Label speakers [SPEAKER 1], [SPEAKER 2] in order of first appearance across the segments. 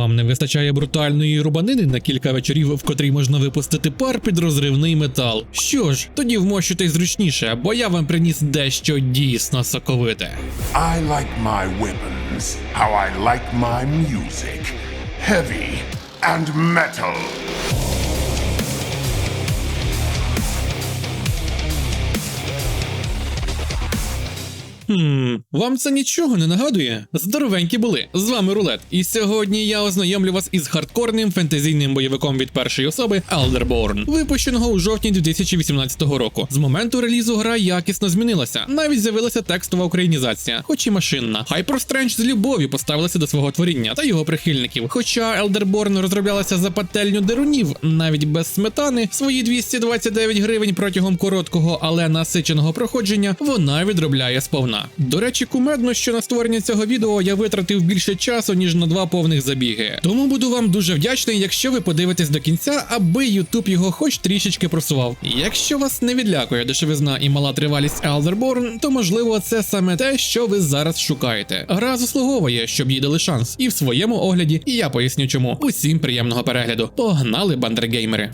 [SPEAKER 1] Вам не вистачає брутальної рубанини на кілька вечорів, в котрій можна випустити пар під розривний метал. Що ж, тоді вмощуйтесь зручніше, бо я вам приніс дещо дійсно соковите.
[SPEAKER 2] I like my weapons how I like my music heavy and metal.
[SPEAKER 1] Хм, вам це нічого не нагадує? Здоровенькі були. З вами Рулет. І сьогодні я ознайомлю вас із хардкорним фентезійним бойовиком від першої особи Elderborn, випущеного у жовтні 2018 року. З моменту релізу гра якісно змінилася. Навіть з'явилася текстова українізація, хоч і машинна. Hyper з любов'ю поставилася до свого творіння та його прихильників. Хоча Elderborn розроблялася за пательню дерунів, навіть без сметани, свої 229 гривень протягом короткого, але насиченого проходження вона відробляє сповна. До речі, кумедно, що на створення цього відео я витратив більше часу, ніж на два повних забіги. Тому буду вам дуже вдячний, якщо ви подивитесь до кінця, аби YouTube його хоч трішечки просував. Якщо вас не відлякує дешевизна і мала тривалість Elderborn, то можливо це саме те, що ви зараз шукаєте. Гра заслуговує, щоб їй дали шанс. І в своєму огляді, і я поясню чому. Усім приємного перегляду. Погнали, бандергеймери!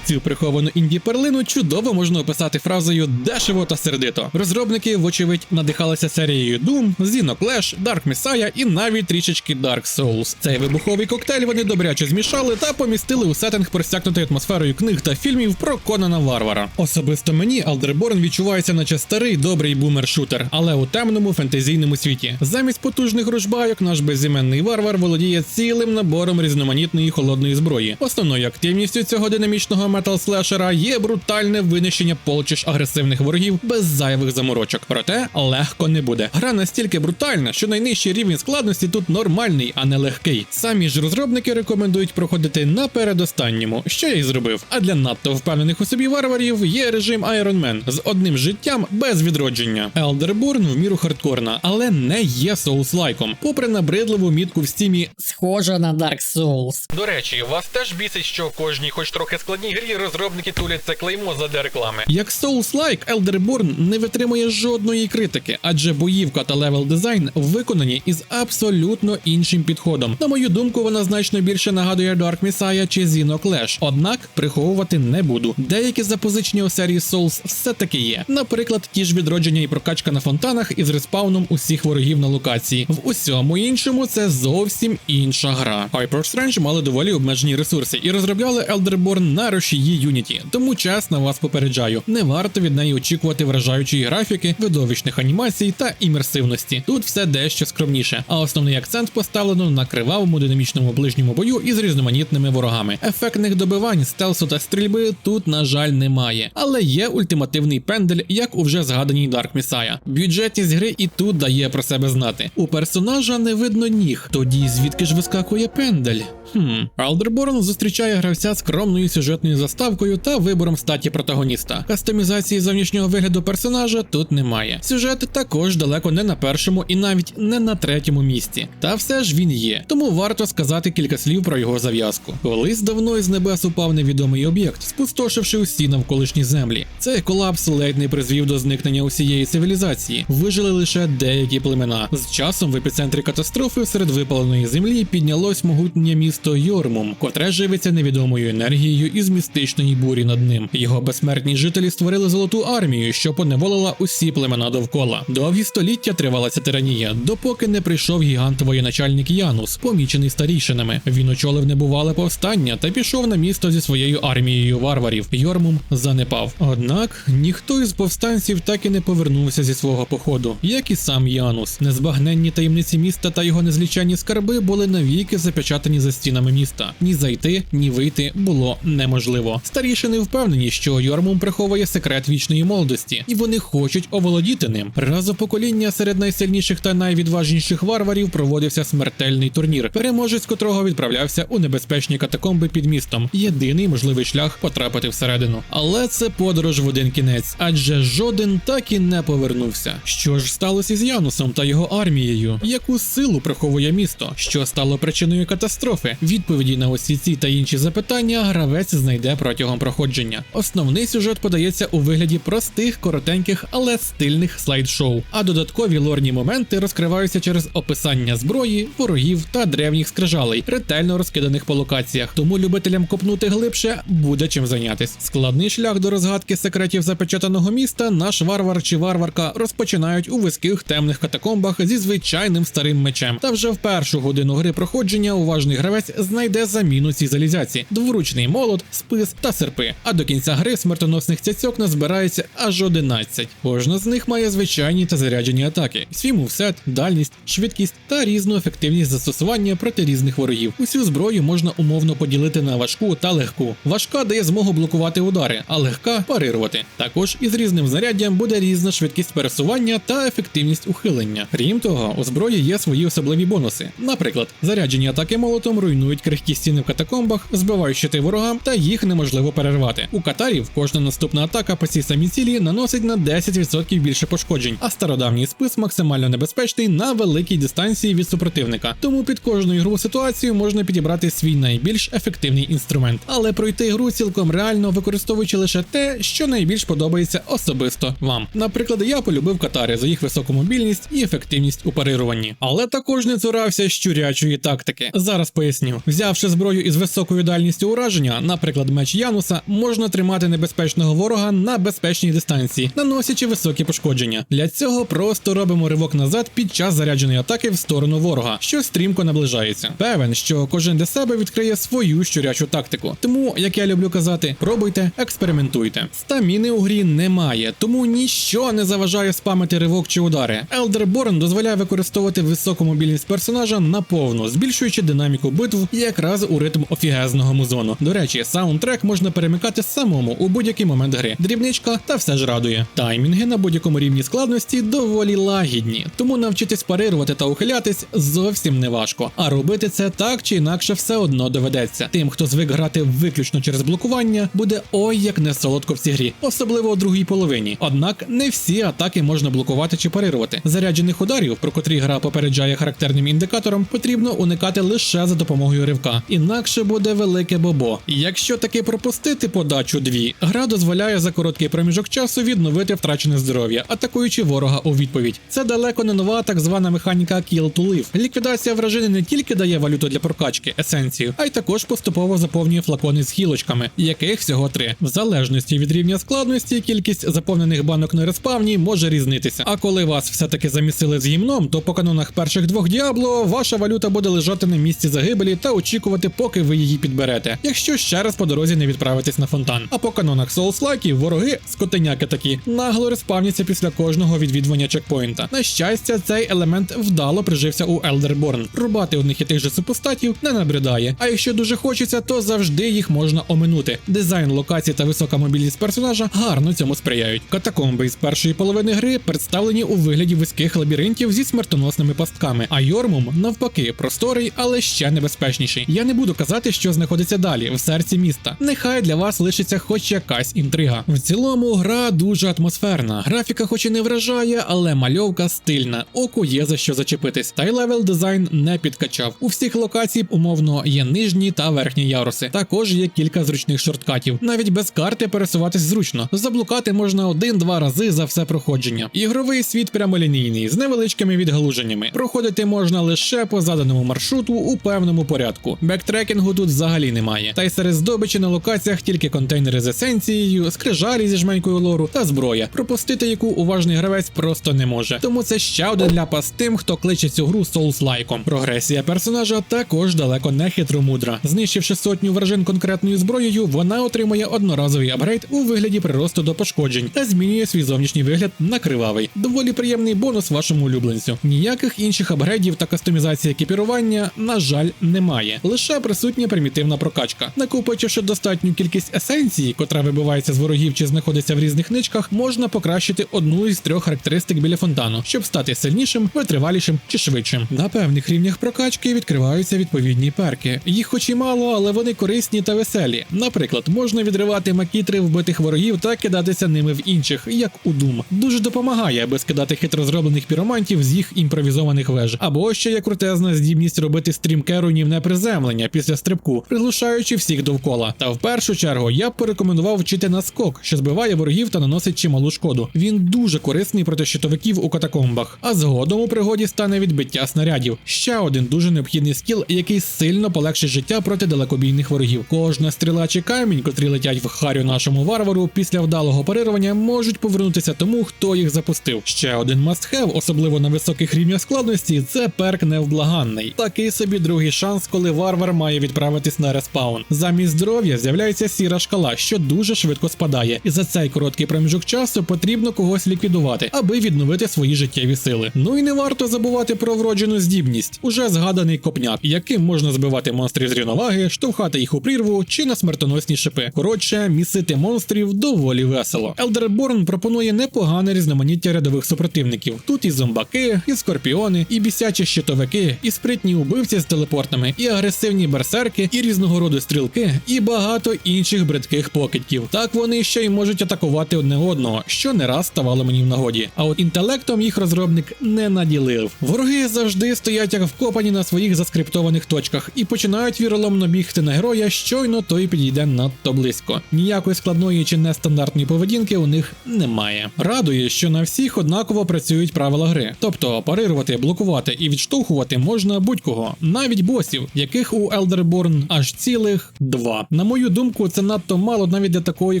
[SPEAKER 1] Цю приховану інді перлину чудово можна описати фразою дешево та сердито. Розробники, вочевидь, надихалися серією Doom, Xenoclash, Dark Messiah і навіть трішечки Dark Souls. Цей вибуховий коктейль вони добряче змішали та помістили у сеттинг просякнутий атмосферою книг та фільмів про Конана Варвара. Особисто мені Elderborn відчувається, наче старий добрий бумер-шутер, але у темному фентезійному світі. Замість потужних ружбайок наш безіменний варвар володіє цілим набором різноманітної холодної зброї. Основною активністю цього динамічного метал-слешера є брутальне винищення полчищ агресивних ворогів без зайвих заморочок. Проте легко не буде. Гра настільки брутальна, що найнижчий рівень складності тут нормальний, а не легкий. Самі ж розробники рекомендують проходити на передостанньому, що я й зробив. А для надто впевнених у собі варварів є режим Iron Man з одним життям без відродження. Elderborn в міру хардкорна, але не є соус-лайком, попри набридливу мітку в стімі
[SPEAKER 3] Схоже на Dark Souls.
[SPEAKER 1] до речі, вас теж бісить, що в кожній, хоч трохи складній грі, розробники тулять це клеймо задля реклами. Як Souls-like, Elderborn не витримує жодної критики, адже боївка та левел дизайн виконані із абсолютно іншим підходом. На мою думку, вона значно більше нагадує Dark Messiah чи Xenoclash, однак приховувати не буду. Деякі запозичення у серії Souls все-таки є. Наприклад, ті ж відродження і прокачка на фонтанах із респауном усіх ворогів на локації. В усьому іншому це зовсім інша гра. Hyper Strange мали доволі обмежені ресурси і розробляли Elderborn на рушії Unity. Тому чесно вас попереджаю, не варто від неї очікувати вражаючої графіки, видовищних анімацій та імерсивності. Тут все дещо скромніше, а основний акцент поставлено на кривавому динамічному ближньому бою із різноманітними ворогами. Ефектних добивань, стелсу та стрільби тут, на жаль, немає, але є ультимативний пендель, як у вже згаданій Dark Messiah. Бюджетність гри і тут дає про себе знати. У персонажа не видно ніг, тоді звідки ж вискакує пендель? Хм, Алдерборн зустрічає гравця скромною сюжетною заставкою та вибором статі протагоніста. Кастомізації зовнішнього вигляду персонажа тут немає. Сюжет також далеко не на першому і навіть не на третьому місці. Та все ж він є, тому варто сказати кілька слів про його зав'язку. Колись давно із небес упав невідомий об'єкт, спустошивши усі навколишні землі. Цей колапс ледь не призвів до зникнення усієї цивілізації. Вижили лише деякі племена. З часом в епіцентрі катастрофи серед випаленої землі піднялось могутнє місто Йормум, котре живиться невідомою енергією із містичної бурі над ним. Його безсмертні жителі створили золоту армію, що поневолила усі племена довкола. Довгі століття тривала ця тиранія, допоки не прийшов гігант воєначальник Янус, помічений старішинами. Він очолив небувале повстання та пішов на місто зі своєю армією варварів. Йормум занепав. Однак ніхто із повстанців так і не повернувся зі свого походу, як і сам Янус. Незбагненні таємниці міста та його незліченні скарби були навіки запечатані за стінами міста. Ні зайти, ні вийти було неможливо. Старішини впевнені, що Йормум приховує секрет вічної молодості, і вони хочуть оволодіти ним. Раз покоління серед найсильніших та найвідважніших варварів проводився смертельний турнір, переможець котрого відправлявся у небезпечні катакомби під містом. Єдиний можливий шлях потрапити всередину. Але це подорож в один кінець, адже жоден так і не повернувся. Що ж сталося з Янусом та його армією? Яку силу приховує місто? Що стало причиною катастрофи? Відповіді на усі ці та інші запитання гравець знайде знайде протягом проходження. Основний сюжет подається у вигляді простих, коротеньких, але стильних слайд-шоу. А додаткові лорні моменти розкриваються через описання зброї, ворогів та древніх скрижалей, ретельно розкиданих по локаціях. Тому любителям копнути глибше буде чим зайнятись. Складний шлях до розгадки секретів запечатаного міста наш варвар чи варварка розпочинають у вузьких темних катакомбах зі звичайним старим мечем. Та вже в першу годину гри проходження уважний гравець знайде заміну цій залізяці: дворучний молот, спис та серпи. А до кінця гри смертоносних цяцьок назбирається аж 11. Кожна з них має звичайні та заряджені атаки, свій мувсет, дальність, швидкість та різну ефективність застосування проти різних ворогів. Усю зброю можна умовно поділити на важку та легку. Важка дає змогу блокувати удари, а легка парирувати. Також із різним знаряддям буде різна швидкість пересування та ефективність ухилення. Крім того, у зброї є свої особливі бонуси. Наприклад, заряджені атаки молотом руйнують крихкі стіни в катакомбах, збивають щити ворогам та їх неможливо перервати. У катарів кожна наступна атака по цій самій цілі наносить на 10% більше пошкоджень, а стародавній спис максимально небезпечний на великій дистанції від супротивника. Тому під кожну ігрову ситуацію можна підібрати свій найбільш ефективний інструмент, але пройти гру цілком реально використовуючи лише те, що найбільш подобається особисто вам. Наприклад, я полюбив катари за їх високу мобільність і ефективність у парируванні, але також не цурався щурячої тактики. Зараз поясню. Взявши зброю із високою дальністю ураження, наприклад, меч Януса, можна тримати небезпечного ворога на безпечній дистанції, наносячи високі пошкодження. Для цього просто робимо ривок назад під час зарядженої атаки в сторону ворога, що стрімко наближається. Певен, що кожен для себе відкриє свою щурячу тактику. Тому, як я люблю казати, пробуйте, експериментуйте. Стаміни у грі немає, тому ніщо не заважає спамити ривок чи удари. Elderborn дозволяє використовувати високу мобільність персонажа наповну, збільшуючи динаміку битв якраз у ритм офігезного музону. До речі, саундтрек можна перемикати самому у будь-який момент гри. Дрібничка та все ж радує. Таймінги на будь-якому рівні складності доволі лагідні, тому навчитись парирувати та ухилятись зовсім не важко. А робити це так чи інакше все одно доведеться. Тим, хто звик грати виключно через блокування, буде ой як не солодко в цій грі, особливо у другій половині. Однак не всі атаки можна блокувати чи парирувати. Заряджених ударів, про котрі гра попереджає характерним індикатором, потрібно уникати лише за допомогою ривка, інакше буде велике бобо. Якщо таки пропустити подачу дві, гра дозволяє за короткий проміжок часу відновити втрачене здоров'я, атакуючи ворога у відповідь. Це далеко не нова так звана механіка Kill to Live. Ліквідація вражини не тільки дає валюту для прокачки, есенцію, а й також поступово заповнює флакони з хілочками, яких всього три. В залежності від рівня складності, кількість заповнених банок на респавні може різнитися. А коли вас все-таки замісили з гімном, то по канонах перших двох Діабло ваша валюта буде лежати на місці загибелі та очікувати, поки ви її підберете, якщо ще раз по дорозі не відправитесь на фонтан. А по канонах Souls-like вороги, скотиняки такі, нагло респавняться після кожного відвідування чекпоінта. На щастя, цей елемент вдало прижився у Elderborn. Рубати одних і тих же супостатів не набридає. А якщо дуже хочеться, то завжди їх можна оминути. Дизайн локацій та висока мобільність персонажа гарно цьому сприяють. Катакомби із першої половини гри представлені у вигляді вузьких лабіринтів зі смертоносними пастками, а Йормум навпаки просторий, але ще небезпечніший. Я не буду казати, що знаходиться далі, в серці міста. Нехай для вас лишиться хоч якась інтрига. В цілому гра дуже атмосферна. Графіка, хоч і не вражає, але мальовка стильна. Оку є за що зачепитись. Та й левел дизайн не підкачав. У всіх локацій умовно є нижні та верхні яруси. Також є кілька зручних шорткатів. Навіть без карти пересуватись зручно. Заблукати можна один-два рази за все проходження. Ігровий світ прямолінійний з невеличкими відгалуженнями. Проходити можна лише по заданому маршруту у певному порядку. Бектрекінгу тут взагалі немає. Та й серед здобичі на локаціях тільки контейнери з есенцією, скрижалі зі жменькою лору та зброя, пропустити яку уважний гравець просто не може. Тому це ще один ляпас тим, хто кличе цю гру соус-лайком. Прогресія персонажа також далеко не хитромудра. Знищивши сотню вражин конкретною зброєю, вона отримує одноразовий апгрейд у вигляді приросту до пошкоджень та змінює свій зовнішній вигляд на кривавий. Доволі приємний бонус вашому улюбленцю. Ніяких інших апгрейдів та кастомізації екіпірування, на жаль, немає. Лише присутня примітивна прокачка. Накопичивши достатню кількість есенції, котра вибивається з ворогів чи знаходиться в різних ничках, можна покращити одну із трьох характеристик біля фонтану, щоб стати сильнішим, витривалішим чи швидшим. На певних рівнях прокачки відкриваються відповідні перки. Їх хоч і мало, але вони корисні та веселі. Наприклад, можна відривати макітри вбитих ворогів та кидатися ними в інших, як у Doom. Дуже допомагає, аби скидати хитро зроблених піромантів з їх імпровізованих веж. Або ще є крутезна здібність робити стрімке руйнівне приземлення після стрибку, приглушаючи всіх довкола. Та в першу чергу я б порекомендував вчити наскок, що збиває ворогів та наносить чималу шкоду. Він дуже корисний проти щитовиків у катакомбах, а згодом у пригоді стане відбиття снарядів. Ще один дуже необхідний скіл, який сильно полегшить життя проти далекобійних ворогів. Кожна стріла чи камінь, котрі летять в харю нашому варвару після вдалого парирування, можуть повернутися тому, хто їх запустив. Ще один must-have, особливо на високих рівнях складності, це перк невблаганний. Такий собі другий шанс, коли варвар має відправитись на респаун. Замість здоров'я з'являється сіра шкала, що дуже швидко спадає, і за цей короткий проміжок часу потрібно когось ліквідувати, аби відновити свої життєві сили. Ну і не варто забувати про вроджену здібність, уже згаданий копняк, яким можна збивати монстрів з рівноваги, штовхати їх у прірву чи на смертоносні шипи. Коротше, місити монстрів доволі весело. Elderborn пропонує непогане різноманіття рядових супротивників. Тут і зомбаки, і скорпіони, і бісячі щитовики, і спритні убивці з телепортами, і агресивні берсерки, і різного роду стрілки, і багато інших бридких покидьків. Так вони ще й можуть атакувати одне одного, що не раз ставало мені в нагоді. А от інтелектом їх розробник не наділив. Вороги завжди стоять як вкопані на своїх заскриптованих точках і починають віроломно бігти на героя, щойно той підійде надто близько. Ніякої складної чи нестандартної поведінки у них немає. Радує, що на всіх однаково працюють правила гри, тобто парирувати, блокувати і відштовхувати можна будь-кого, навіть босів, яких у Elderborn аж цілих два. На мою думку, це надто мало навіть для такої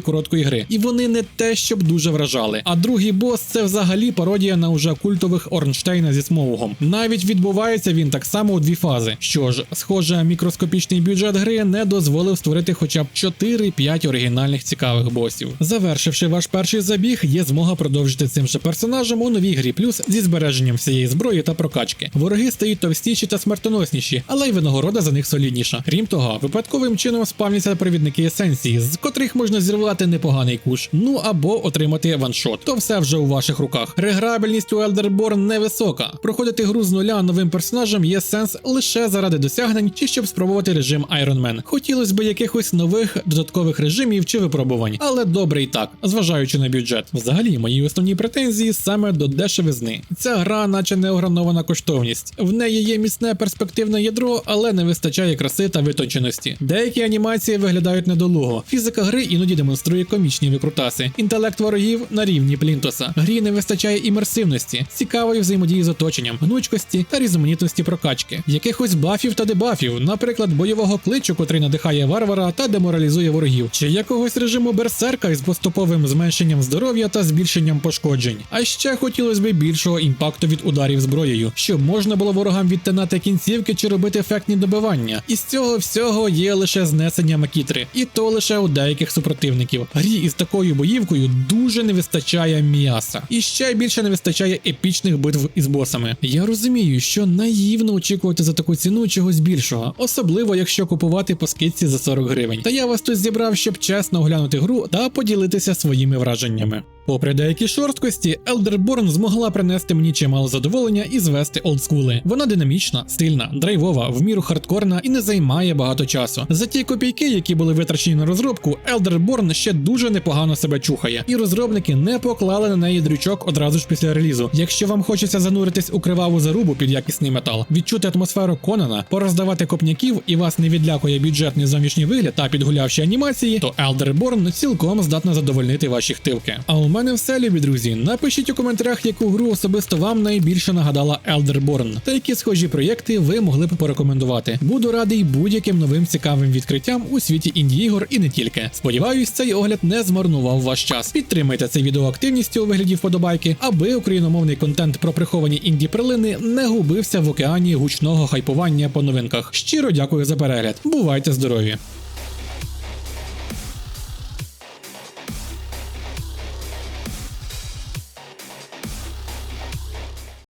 [SPEAKER 1] короткої гри, і вони не те, щоб дуже вражали. А другий бос це взагалі пародія на уже культових Орнштейна зі Смоугом. Навіть відбувається він так само у дві фази. Що ж, схоже, мікроскопічний бюджет гри не дозволив створити хоча б 4-5 оригінальних цікавих босів. Завершивши ваш перший забіг, є змога продовжити цим же персонажем у новій грі плюс зі збереженням всієї зброї та прокачки. Вороги стають товстіші та смертоносніші, але й винагорода за них солідніша. Крім того, випадковим чином спавняться провідники есенції, з котрих можна зірвати непоганий куш, ну або отримати ваншот. То все вже у ваших руках. Реграбельність у Elderborn невисока. Проходити гру з нуля новим персонажем є сенс лише заради досягнень чи щоб спробувати режим Iron Man. Хотілося б якихось нових додаткових режимів чи випробувань, але добре і так, зважаючи на бюджет. Взагалі, мої основні претензії саме до дешевизни. Ця гра, наче неогранована коштовність. В неї є міцне перспективне ядро, але не вистачає краси та витонченості. Деякі анімації виглядають недолуго. Фізика гри іноді демонструє комічні викрутаси. Інтелект ворогів на рівні плінтоса. Грі не вистачає імерсивності, цікавої взаємодії з оточенням, гнучкості та різноманітності прокачки, якихось бафів та дебафів, наприклад, бойового кличу, котрий надихає варвара та деморалізує ворогів, чи якогось режиму берсерка із поступовим зменшенням здоров'я та збільшенням пошкоджень. А ще хотілося б більшого імпакту від ударів зброєю, щоб можна було ворогам відтинати кінцівки чи робити ефектні добивання. Із цього всього є лише знесення макітри, і то лише у деяких супротивників. Грі із такою боївкою дуже не вистачає м'яса, і ще більше не вистачає епічних битв із босами. Я розумію, що наївно очікувати за таку ціну чогось більшого, особливо якщо купувати по скидці за 40 гривень. Та я вас тут зібрав, щоб чесно оглянути гру та поділитися своїми враженнями. Попри деякі шорсткості, Elderborn змогла принести мені чимало задоволення і звести олдскули. Вона динамічна, стильна, драйвова, в міру хардкорна і не займає багато часу. За ті копійки, які були витрачені на розробку, Elderborn ще дуже непогано себе чухає, і розробники не поклали на неї дрючок одразу ж після релізу. Якщо вам хочеться зануритись у криваву зарубу під якісний метал, відчути атмосферу Конана, пороздавати копняків і вас не відлякує бюджетний зовнішній вигляд та підгулявші анімації, то Elderborn цілком здатна задовольнити ваші хтивки. А у мене все, любі друзі. Напишіть у коментарях, яку гру особисто вам найбільше нагадала Elderborn, та які схожі проєкти ви могли б порекомендувати. Буду радий будь-яким новим цікавим відкриттям у світі інді-ігор і не тільки. Сподіваюсь, цей огляд не змарнував ваш час. Підтримайте це відео активністю у вигляді вподобайки, аби україномовний контент про приховані інді перлини не губився в океані гучного хайпування по новинках. Щиро дякую за перегляд. Бувайте здорові!